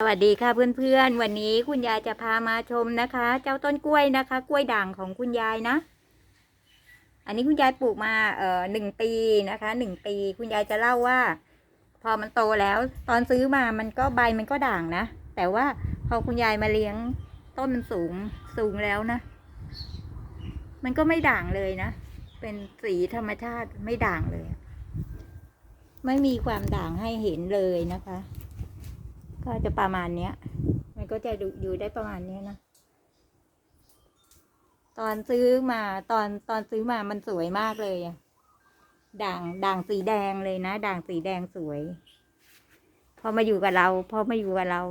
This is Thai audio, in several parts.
สวัสดีค่ะเพื่อนๆ วันนี้คุณยายจะพามาชมนะคะ เจ้าต้นกล้วยนะคะ กล้วยด่างของคุณยายนะ อันนี้คุณยายปลูกมาเอ่อหนึ่งปีนะคะหนึ่งปี คุณยายจะเล่าว่า พอมันโตแล้ว ตอนซื้อมามันก็ใบมันก็ด่างนะ แต่ว่าพอคุณยายมาเลี้ยงต้นมันสูงสูงแล้วนะ มันก็ไม่ด่างเลยนะ เป็นสีธรรมชาติไม่ด่างเลย ไม่มีความด่างให้เห็นเลยนะคะ ก็จะประมาณเนี้ย มันก็จะอยู่ได้ประมาณเนี้ยนะ ตอนซื้อมาตอนตอนซื้อมามันสวยมากเลยอะด่างด่างสีแดงเลยนะด่างสีแดงสวย พอมาอยู่กับเรา พอมาอยู่กับเรา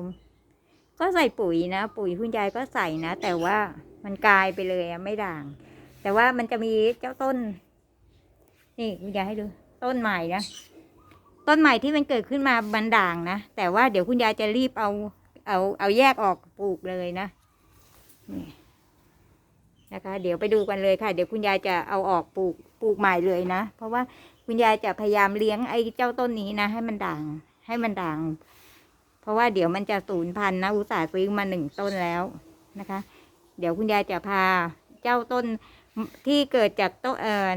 ก็ใส่ปุ๋ยนะ ปุ๋ยคุณยายก็ใส่นะ แต่ว่ามันกลายไปเลยอะไม่ด่าง แต่ว่ามันจะมีเจ้าต้น นี่คุณยายให้ดูต้นใหม่นะ ต้นใหม่ที่มันเกิดขึ้นมาบันด่างนะ แต่ว่าเดี๋ยวคุณยายจะรีบเอาเอาเอาแยกออกปลูกเลยนะนี่นะคะ เดี๋ยวไปดูกันเลยค่ะ เดี๋ยวคุณยายจะเอาออกปลูกปลูกใหม่เลยนะ เพราะว่าคุณยายจะพยายามเลี้ยงไอ้เจ้าต้นนี้นะ ให้มันด่างให้มันด่าง เพราะว่าเดี๋ยวมันจะสูญพันธุ์นะอุตส่าห์ซื้อมาหนึ่งต้นแล้วนะคะ เดี๋ยวคุณยายจะพาเจ้าต้นที่เกิดจากต้นเอ่อ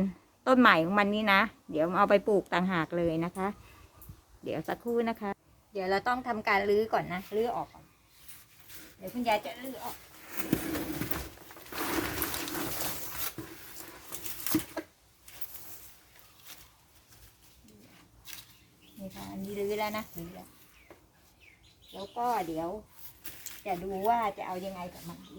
ต้นใหม่ของมันนี้นะ เดี๋ยวเอาไปปลูกต่างหากเลยนะคะ เดี๋ยวสักครู่นะคะ เดี๋ยวเราต้องทำการรื้อก่อนนะรื้อออกก่อนเดี๋ยวคุณยายจะรื้อออก นี่ค่ะอันนี้รื้อแล้วนะรื้อแล้ว แล้วก็เดี๋ยว จะดูว่าจะเอายังไงกับมันดี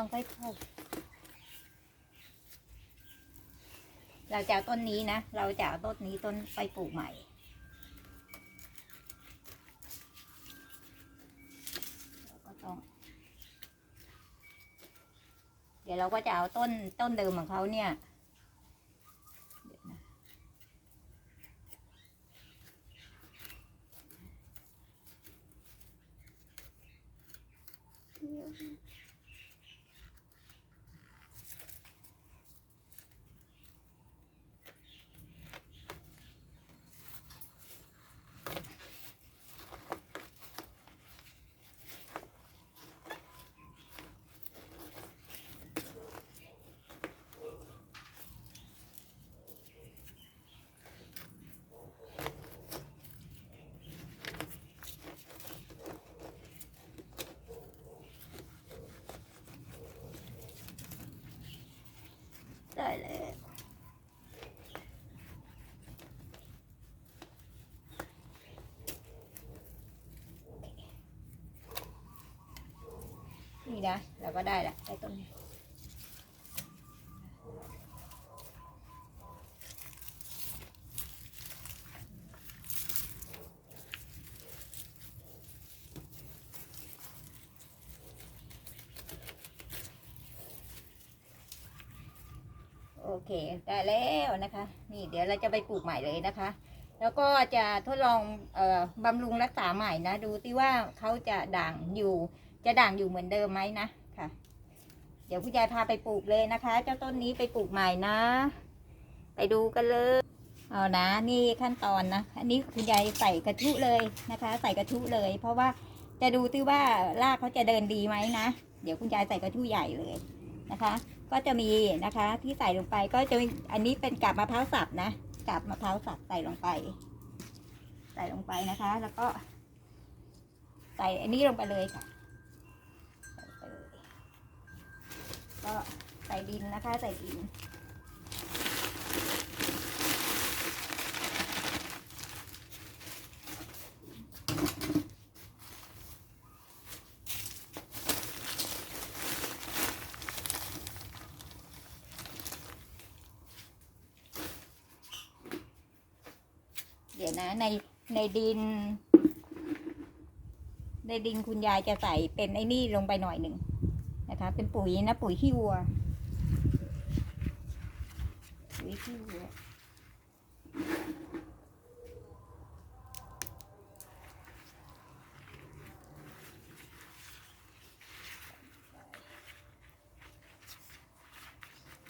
ต้องค่อยๆเราจะเอาต้นนี้นะ เราจะเอาต้นนี้ต้นไปปลูกใหม่ ก็ต้อง เดี๋ยวเราก็จะเอาต้นต้นเดิมของเขาเนี่ยเดี๋ยวนะ ได้แล้วนี่นะเราก็ได้ละได้ต้นนี้ โอเคได้แล้วนะคะ นี่เดี๋ยวเราจะไปปลูกใหม่เลยนะคะ แล้วก็จะทดลองออบำรุงรักษาใหม่นะ ดูที่ว่าเขาจะด่างอยู่ จะด่างอยู่เหมือนเดิมไหมนะค่ะ เดี๋ยวผู้ยายพาไปปลูกเลยนะคะ เจ้าต้นนี้ไปปลูกใหม่นะ ไปดูกันเลยเอานะนี่ขั้นตอนนะ อันนี้คุณยายใส่กระทุเลยนะคะ ใส่กระทุเลย เพราะว่าจะดูที่ว่ารากเขาจะเดินดีไหมนะ เดี๋ยวคุณยายใส่กระทุใหญ่เลย นะคะ ก็จะมีนะคะที่ใส่ลงไปก็จะมีอันนี้เป็นกาบมะพร้าวสับนะกาบมะพร้าวสับใส่ลงไป ใส่ลงไปนะคะ แล้วก็ ใส่อันนี้ลงไปเลยค่ะใส่ไปเลยก็ใส่ดินนะคะ ใส่ดิน ยวนะ ในในดิน ในดินคุณยายจะใส่เป็นไอ้นี่ลงไปหน่อยหนึ่งนะคะ เป็นปุ๋ยนะ ปุ๋ยขี้วัว ปุ๋ยขี้วัว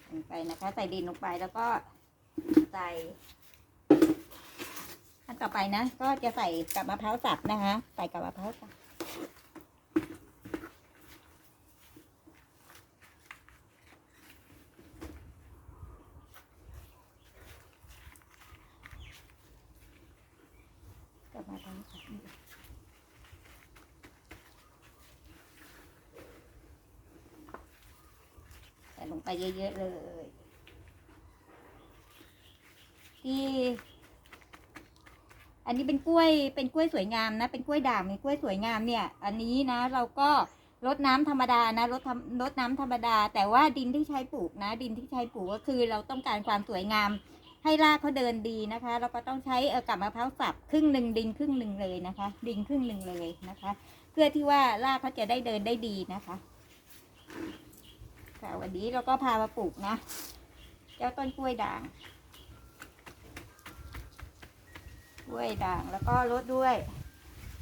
ลงไปนะคะ ใส่ดินลงไปแล้วก็ใส่ ต่อไปนะ ก็จะใส่กับมะพร้าวสับนะคะ ใส่กับมะพร้าวสับกับมะพร้าวสับใส่ลงไปเยอะๆเลย ที่ อันนี้เป็นกล้วยเป็นกล้วยสวยงามนะ เป็นกล้วยด่างเป็นกล้วยสวยงามเนี่ย อันนี้นะ เราก็รดน้ำธรรมดานะรดรดน้ำธรรมดา แต่ว่าดินที่ใช้ปลูกนะ ดินที่ใช้ปลูกก็คือเราต้องการความสวยงาม ให้รากเขาเดินดีนะคะ เราก็ต้องใช้เออกับมะพร้าวสับครึ่งหนึ่งดินครึ่งหนึ่งเลยนะคะ ดินครึ่งหนึ่งเลยนะคะ เพื่อที่ว่ารากเขาจะได้เดินได้ดีนะคะค่ะวันนี้เราก็พามาปลูกนะ เจ้าต้นกล้วยด่าง กล้วยด่างแล้วก็รดด้วย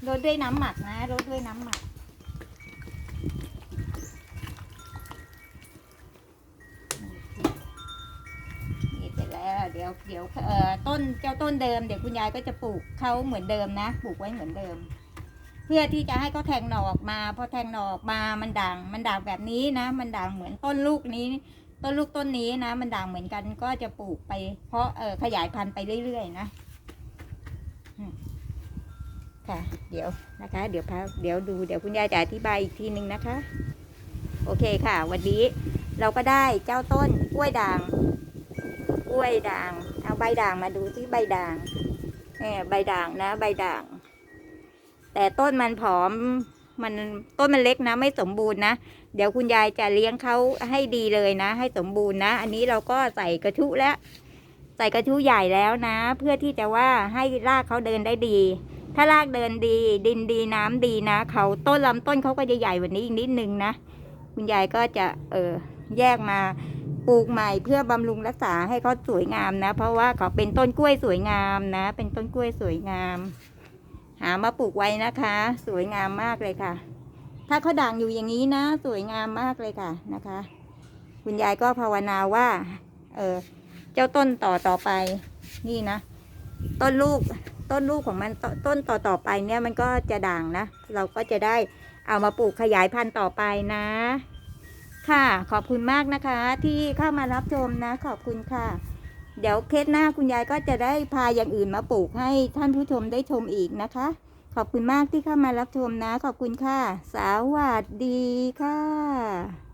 รดด้วยน้ำหมักนะรดด้วยน้ำหมัก นี่เสร็จแล้ว เดี๋ยวเดี๋ยวเอ่อต้นเจ้าต้นเดิมเดี๋ยวคุณยายก็จะปลูกเขาเหมือนเดิมนะ ปลูกไว้เหมือนเดิม เพื่อที่จะให้เขาแทงหน่อออกมาพอแทงหน่อออกมามันด่างมันด่างแบบนี้นะ มันด่างเหมือนต้นลูกนี้ต้นลูกต้นนี้นะ มันด่างเหมือนกันก็จะปลูกไป เพราะเออขยายพันธุ์ไปเรื่อยๆนะ ค่ะ เดี๋ยวนะคะ เดี๋ยวพาเดี๋ยวดู เดี๋ยวคุณยายจะอธิบายอีกทีหนึ่งนะคะ โอเคค่ะ วันนี้เราก็ได้เจ้าต้นกล้วยด่าง กล้วยด่าง เอาใบด่างมาดูที่ใบด่างเนี่ยใบด่างนะ ใบด่าง แต่ต้นมันผอม มันต้นมันเล็กนะ ไม่สมบูรณ์นะ เดี๋ยวคุณยายจะเลี้ยงเขาให้ดีเลยนะ ให้สมบูรณ์นะ อันนี้เราก็ใส่กระทุแล้วใส่กระทุใหญ่แล้วนะ เพื่อที่จะว่าให้รากเขาเดินได้ดี ถ้ารากเดินดี ดินดีน้ำดีนะเขาต้นลำต้นเขาก็จะใหญ่กว่านี้อีกนิดนึงนะ คุณยายก็จะเออแยกมาปลูกใหม่เพื่อบำรุงรักษาให้เขาสวยงามนะ เพราะว่าเขาเป็นต้นกล้วยสวยงามนะ เป็นต้นกล้วยสวยงาม หามาปลูกไว้นะคะ สวยงามมากเลยค่ะ ถ้าเขาด่างอยู่อย่างนี้นะ สวยงามมากเลยค่ะนะคะ คุณยายก็ภาวนาว่า เออเจ้าต้นต่อต่อไป นี่นะ ต้นลูก ต้นลูกของมันตต้นต่อต่อไปเนี่ยมันก็จะด่างนะ เราก็จะได้เอามาปลูกขยายพันธุ์ต่อไปนะ ค่ะ ขอบคุณมากนะคะ ที่เข้ามารับชมนะ ขอบคุณค่ะ เดี๋ยวเคสหน้าคุณยายก็จะได้พาอย่างอื่นมาปลูกให้ท่านผู้ชมได้ชมอีกนะคะ ขอบคุณมากที่เข้ามารับชมนะ ขอบคุณค่ะ สวัสดีค่ะ